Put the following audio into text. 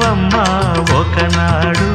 లేవమ్మా ఒకనాడు